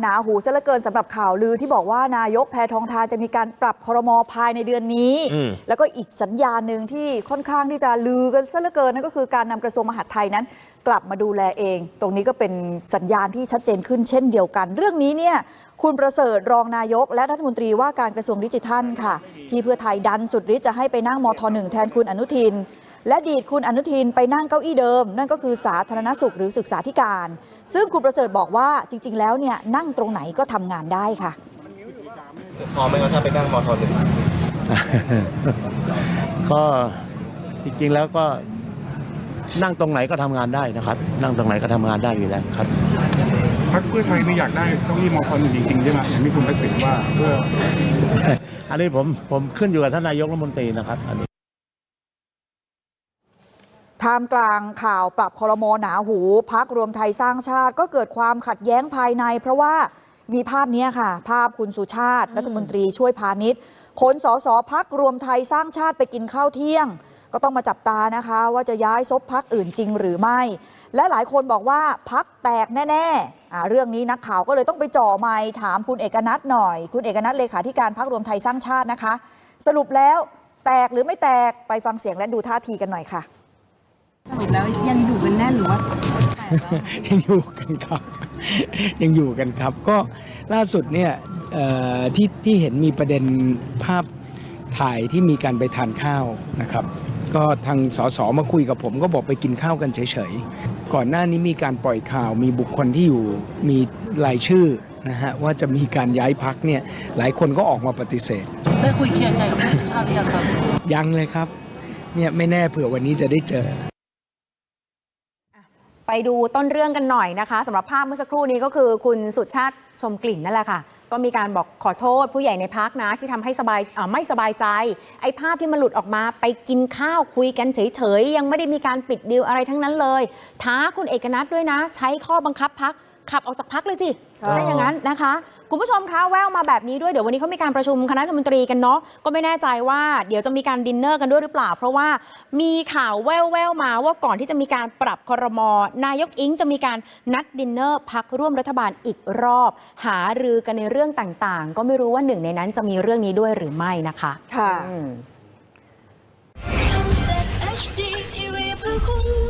หนาหูซะเหลือเกินสำหรับข่าวลือที่บอกว่านายกแพทองทานจะมีการปรับครมภายในเดือนนี้ อืม แล้วก็อีกสัญญาณหนึ่งที่ค่อนข้างที่จะลือกันซะเหลือเกินนั่นก็คือการนำกระทรวงมหาดไทยนั้น กลับมาดูแลเอง ตรงนี้ก็เป็นสัญญาณที่ชัดเจนขึ้นเช่นเดียวกัน เรื่องนี้เนี่ยคุณประเสริฐรองนายก และรัฐมนตรีว่าการกระทรวงดิจิทัลค่ะ ที่เพื่อไทยดันสุดฤทธิ์จะให้ไปนั่งมทหนึ่งแทนคุณอนุทิน และดีดคุณอนุทินไปนั่งเก้าอี้เดิม นั่นก็คือสาธารณสุขหรือศึกษาธิการ ซึ่งคุณประเสริฐบอกว่าจริง ๆ แล้วเนี่ยนั่งตรงไหนก็ทำงานได้ค่ะพร้อมไหมครับถ้าไปนั่งมอทอหนึ่งก็จริงๆแล้วก็นั่งตรงไหนก็ทำงานได้นะครับ นั่งตรงไหนก็ทำงานได้อยู่แล้วครับพรรคเพื่อไทยไม่อยากได้เก้าอี้มอคอนจริงๆใช่ไหมอย่างที่คุณทักษิณว่าเพื่ออันนี้ผมผมขึ้นอยู่กับท่านนายกรัฐมนตรีนะครับอันนี้ ท่ามกลางข่าวปรับคอรมอหนาหูพักรวมไทยสร้างชาติ ก็เกิดความขัดแย้งภายใน เพราะว่ามีภาพเนี้ยค่ะ ภาพคุณสุชาติรัฐมนตรีช่วยพาณิชย์ขนสสพักรวมไทยสร้างชาติไปกินข้าวเที่ยง ก็ต้องมาจับตานะคะ ว่าจะย้ายซบพักอื่นจริงหรือไม่ และหลายคนบอกว่าพักแตกแน่ๆอ่าเรื่องนี้นักข่าวก็เลยต้องไปจ่อไมค์ถามคุณเอกนัทหน่อย คุณเอกนัทเลขาธิการพักรวมไทยสร้างชาตินะคะ สรุปแล้วแตกหรือไม่แตกไปฟังเสียงและดูท่าทีกันหน่อยค่ะ สรุปแล้วยังอยู่กันแน่นหรือว่าแตกแล้วยังอยู่กันครับ ยังอยู่กันครับ ก็ล่าสุดเนี่ยเอ่อที่ที่เห็นมีประเด็นภาพถ่ายที่มีการไปทานข้าวนะครับ ก็ทางสสมาคุยกับผมก็บอกไปกินข้าวกันเฉยๆ ก่อนหน้านี้มีการปล่อยข่าวมีบุคคลที่อยู่มีรายชื่อนะฮะว่าจะมีการย้ายพักเนี่ยหลายคนก็ออกมาปฏิเสธ ได้คุยเคลียร์ใจกับคุณชาติหรือยังครับ ยังเลยครับเนี่ยไม่แน่เผื่อวันนี้จะได้เจอ ไปดูต้นเรื่องกันหน่อยนะคะสำหรับภาพเมื่อสักครู่นี้ก็คือคุณสุชาติชมกลิ่นนั่นแหละค่ะ ก็มีการบอกขอโทษผู้ใหญ่ในพักนะที่ทำให้สบายไม่สบายใจ ไอ้ภาพที่มันหลุดออกมาไปกินข้าวคุยกันเฉยๆ ยังไม่ได้มีการปิดดีลอะไรทั้งนั้นเลย ท้าคุณเอกนัทด้วยนะ ใช้ข้อบังคับพัก ขับออกจากพักเลยสิค่ะถ้าอย่างนั้นนะคะ คุณผู้ชมคะแววมาแบบนี้ด้วยเดี๋ยววันนี้เขามีการประชุมคณะรัฐมนตรีกันเนาะก็ไม่แน่ใจว่าเดี๋ยวจะมีการดินเนอร์กันด้วยหรือเปล่า เพราะว่ามีข่าวแววๆมาว่าก่อนที่จะมีการปรับครมนายกอิงจะมีการนัดดินเนอร์พักร่วมรัฐบาลอีกรอบ หารือกันในเรื่องต่างๆ ก็ไม่รู้ว่าหนึ่งในนั้นจะมีเรื่องนี้ด้วยหรือไม่นะคะค่ะอืมทำจาก HD TV เพื่อคุณ